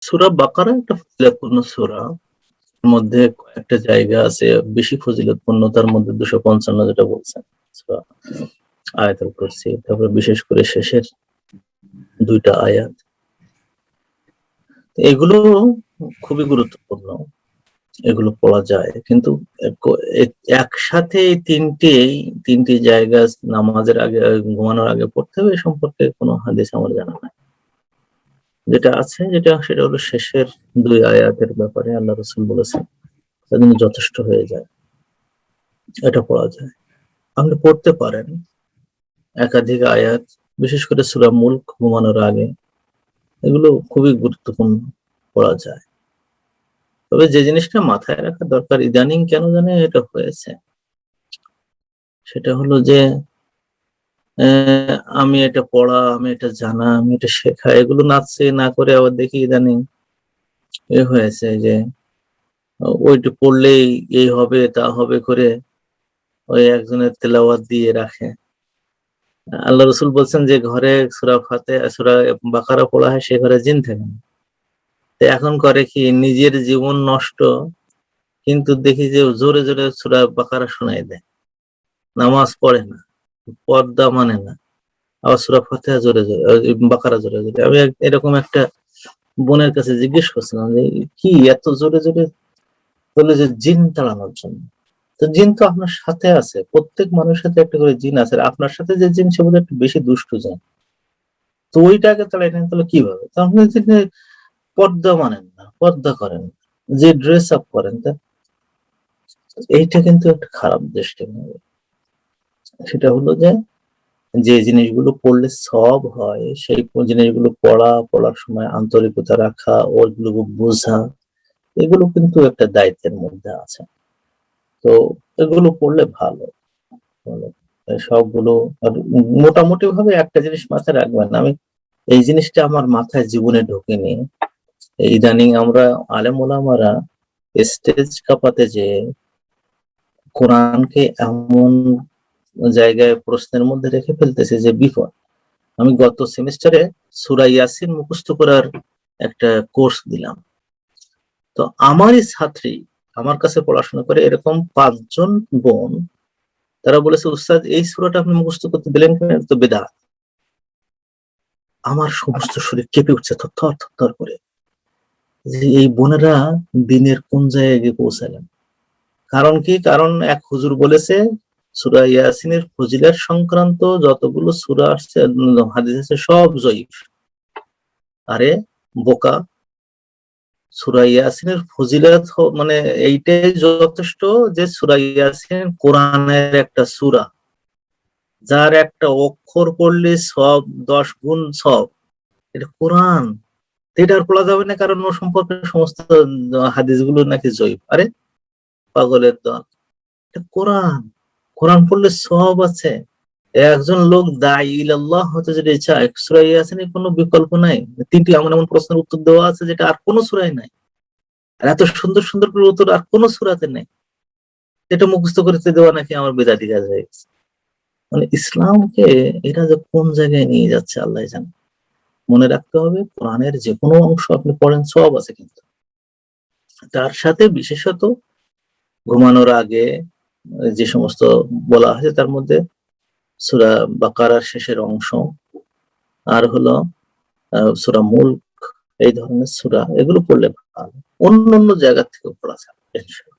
সুরা বাকারা একটা ফজিলতপূর্ণ সুরা। মধ্যে একটা জায়গা আছে, বেশি ফজিলতপূর্ণ, তার মধ্যে দুশো পঞ্চান্ন যেটা বলছেন, সূরা আয়াতুল কুরসি। তারপরে বিশেষ করে শেষের দুইটা আয়াত। এগুলো খুবই গুরুত্বপূর্ণ, এগুলো পড়া যায়। কিন্তু এক- এক- একসাথে তিনটে, তিনটি জায়গা নামাজের আগে, ঘুমানোর আগে পড়তে হবে সম্পর্কে কোনো হাদিস আমার জানা নাই। যেটা আছে, যেটা, সেটা হলো শেষের দুই আয়াতের ব্যাপারে আল্লাহ রসুল বলেছেন তাদের যথেষ্ট হয়ে যায়। এটা পড়া যায়। আপনি পড়তে পারেন একাধিক আয়াত, বিশেষ করে সুরা মুল্ক ঘুমানোর আগে। এগুলো খুবই গুরুত্বপূর্ণ, পড়া যায়। তবে যে জিনিসটা মাথায় রাখা দরকার, ইদানিং কেন জানে এটা হয়েছে। সেটা হলো যে আমি এটা পড়া, আমি এটা জানা, আমি এটা শেখা, এগুলো নাচছে না করে আবার দেখি ইদানিং এ হয়েছে যে, ওইটা পড়লেই এই হবে, তা হবে করে ওই একজনের তেলাওয়াত দিয়ে রাখে। আল্লাহ রসুল বলছেন যে ঘরে সুরা ফাতে, সুরা বাকারা পড়া হয়, সে ঘরে জিন থাকে না। তো এখন করে কি নিজের জীবন নষ্ট, কিন্তু দেখি যে জোরে জোরে সুরা বাকারা শোনাই দেয়। নামাজ পড়ে না। পর্দা মানে না। আবার সুরা ফাতেহা জোরে জোরে বাকারা জোরে জোরে। আমি এরকম একটা বোনের কাছে জিজ্ঞেস করছিলাম যে, কি এত জোরে জোরে বলে যে জিন তাড়ানোর জন্য? তো জিন তো আপনার সাথে আছে, প্রত্যেক মানুষের সাথে একটা করে জিন আছে আপনার সাথে যে জিন, সে একটু বেশি দুষ্টু জিন। তো ওইটাকে তাড়াই নেন তাহলে কীভাবে? তো আপনি পর্দা মানেন না, পর্দা করেন যে ড্রেস আপ করেন, তা এইটা কিন্তু একটা খারাপ দৃষ্টি সেটা হলো যে যে জিনিসগুলো পড়লে সব হয়, সেই জিনিসগুলো পড়া, পড়ার সময় আন্তরিকতা রাখা ওইগুলো বোঝা, এগুলো কিন্তু একটা দায়িত্বের মধ্যে আছে তো এগুলো পড়লে ভালো ভালো। সবগুলো মোটামুটি ভাবে একটা জিনিস মাথায় রাখবেন, আমি এই জিনিসটা আমার মাথায় জীবনে ঢোকেনি ইদানিং আমরা আলেম ওলামারা স্টেজ কাপাতে যে কোরআনকে এমন জায়গায় প্রশ্নের মধ্যে রেখে ফেলতেছে যে বিপদ। আমি গত সেমিস্টারে সুরা ইয়াসিন মুখস্থ করার একটা কোর্স দিলাম। তো আমারই ছাত্রী আমার কাছে পড়াশোনা করে এরকম পাঁচজন বোন, তারা বলেছে, উস্তাদ, এই সুরাটা আপনি মুখস্থ করতে দিলেন কেন? তো বেদা আমার সমস্ত শরীর কেঁপে উঠছে থর থর করে। যে এই বোনেরা দিনের কোন জায়গায় গিয়ে পৌঁছালেন? কারণ কি? কারণ এক হুজুর বলেছে সুরা ইয়াসিনের ফজিলার সংক্রান্ত যতগুলো সুরা আসছে হাদিস আছে, সব জয়ীফ। আরে, বোকা। সুরা ইয়াসিনের ফজিলত মানে এইটাই যথেষ্ট যে সুরা ইয়াসিন কোরআনের একটা সুরা। যার একটা অক্ষর পড়লে সব দশ গুণ সব। এটা কোরআন। এটা আর পড়া যাবে না কারণ ও সম্পর্কে সমস্ত হাদিসগুলো নাকি জয়ীফ। আরে, পাগলের দল। এটা কোরআন। কোরআন পড়লে সব আছে। একজন লোক দায়ী ইলাল্লাহ হতে যদি চায় সুরাই ইয়াসিনের কোনো বিকল্প নাই? তিনটি এমন এমন প্রশ্নের উত্তর দেওয়া আছে যেটা আর কোনো সুরাই নাই। আর এত সুন্দর সুন্দর করে উত্তর আর কোনো সুরাতে নেই। এটা মুখস্থ করতে দেওয়া নাকি আমার বেদাতি কাজ হয়ে গেছে। মানে ইসলামকে এটা যে কোন জায়গায় নিয়ে যাচ্ছে আল্লাহ জানে। মনে রাখতে হবে, কোরআনের যে কোনো অংশ আপনি পড়েন সব আছে কিন্তু। তার সাথে বিশেষত ঘুমানোর আগে যে সমস্ত বলা হয়েছে তার মধ্যে সুরা বাকারার শেষের অংশ, আর হলো সুরা মুল্ক, এই ধরনের সুরা, এগুলো পড়লে ভালো অন্য অন্য জায়গা থেকে পড়া ইনশাআল্লাহ।